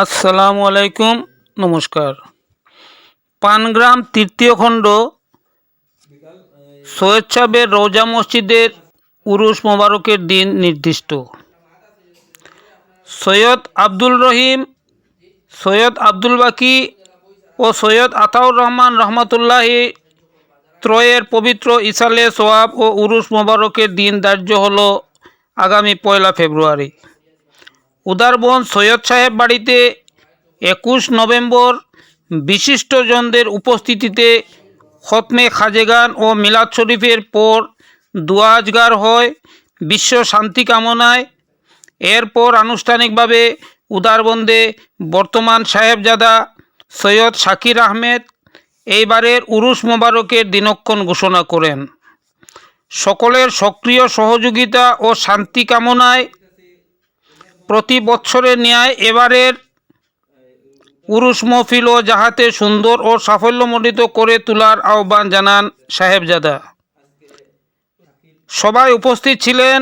আসসালামু আলাইকুম, নমস্কার। পানগ্রাম তৃতীয় খণ্ড, সৈয়দ সাহেবের রোজা মসজিদের উরুস মোবারকের দিন নির্দিষ্ট। সৈয়দ আব্দুল রহিম, সৈয়দ আব্দুল বাকি ও সৈয়দ আতাউর রহমান রহমতুল্লাহি ত্রয়ের পবিত্র ইসালে সোয়াব ও উরুস মোবারকের দিন ধার্য হল আগামী পয়লা ফেব্রুয়ারি। উদারবন সৈয়দ সাহেব বাড়িতে একুশ নভেম্বর বিশিষ্টজনদের উপস্থিতিতে খতমে খাজেগান ও মিলাদ শরীফের পর দুয়াজগার হয়, বিশ্ব শান্তি কামনায়। এরপর আনুষ্ঠানিকভাবে উদারবন্দে বর্তমান সাহেবজাদা সৈয়দ শাকির আহমেদ এইবারের উরুস মোবারকের দিনক্ষণ ঘোষণা করেন। সকলের সক্রিয় সহযোগিতা ও শান্তি কামনায় প্রতি বছরের ন্যায় এবারের উরুস মহফিলও যাহাতে সুন্দর ও সাফল্যমণ্ডিত করে তোলার আহ্বান জানান সাহেবজাদা। সবাই উপস্থিত ছিলেন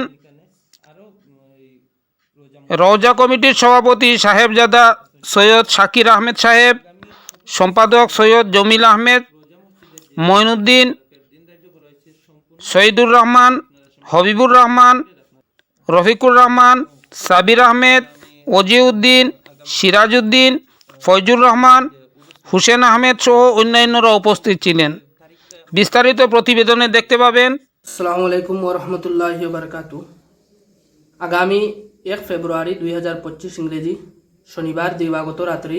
রওজা কমিটির সভাপতি সাহেবজাদা সৈয়দ শাকির আহমেদ সাহেব, সম্পাদক সৈয়দ জমিল আহমেদ মঈনুদ্দিন শহীদুর রহমান, হবিবুর রহমান, রফিকুর রহমান সাবির আহমেদ অজিউদ্দিন সিরাজউদ্দিন ফয়জুর রহমান হুসেন আহমেদ সহ অন্যান্যরা উপস্থিত ছিলেন। বিস্তারিত প্রতিবেদনে দেখতে পাবেন আসসালামু আলাইকুম ওরহমতুল্লাহ বারকাতু। আগামী এক ফেব্রুয়ারি দুই হাজার পঁচিশ ইংরেজি শনিবার দিবাগত রাত্রি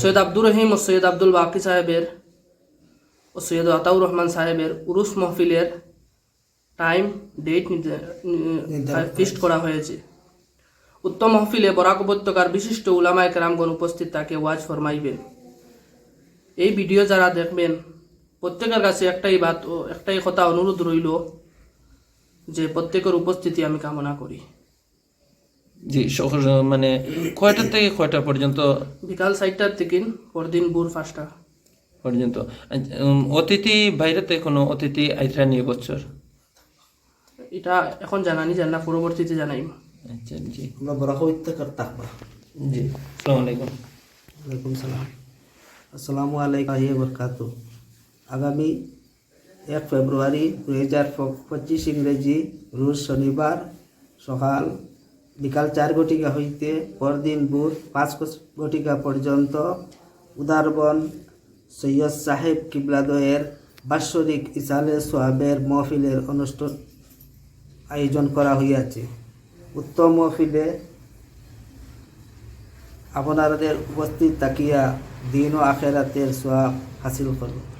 সৈয়দ আব্দুর রহিম ও সৈয়দ আব্দুল বাকি সাহেবের ও সৈয়দ আতাউর রহমান সাহেবের উরুস মহফিলের টাইম ডেট ফিক্সড করা হয়েছে উত্তম মহফিলে বরাক উপত্যকার বিশিষ্ট উলামায় কেরামগণ উপস্থিত তাকে ওয়াজ ফরমাইবেন এই ভিডিও যারা দেখবেন প্রত্যেকের কাছে একটাই বাত ও একটাই কথা অনুরোধ রইল যে প্রত্যেকের উপস্থিতি আমি কামনা করি জি মানে কয়টা থেকে কয়টা পর্যন্ত বিকাল চারটার থেকে পরদিন ভোর পাঁচটা পর্যন্ত অতিথি বাইরেতে কোনো অতিথি আইসা নিয়ে বছর এটা এখন জানানি জান না পরবর্তীতে জানাইম আচ্ছা জি। আমরা বরাকবিত্ত করতাম জি আসসালামু আলাইকুম। ওয়ালাইকুম সালাম। আসসালামু আলাইকুম বরকাত আগামী এক ফেব্রুয়ারি দুই হাজার পঁচিশ ইংরেজি রোজ শনিবার সকাল বিকাল চার ঘটিকা হইতে পরদিন বুধ পাঁচ ঘটিকা পর্যন্ত উদারবন সৈয়দ সাহেব কিবলাদয়ের বাৎসরিক ইসালে সোয়াবের মহফিলের অনুষ্ঠান আয়োজন করা হইয়াছে। উত্তম মহফিলে আপনাদের উপস্থিত তাকিয়া দিন ও আখেরাতের সোয়াব হাসিল করুন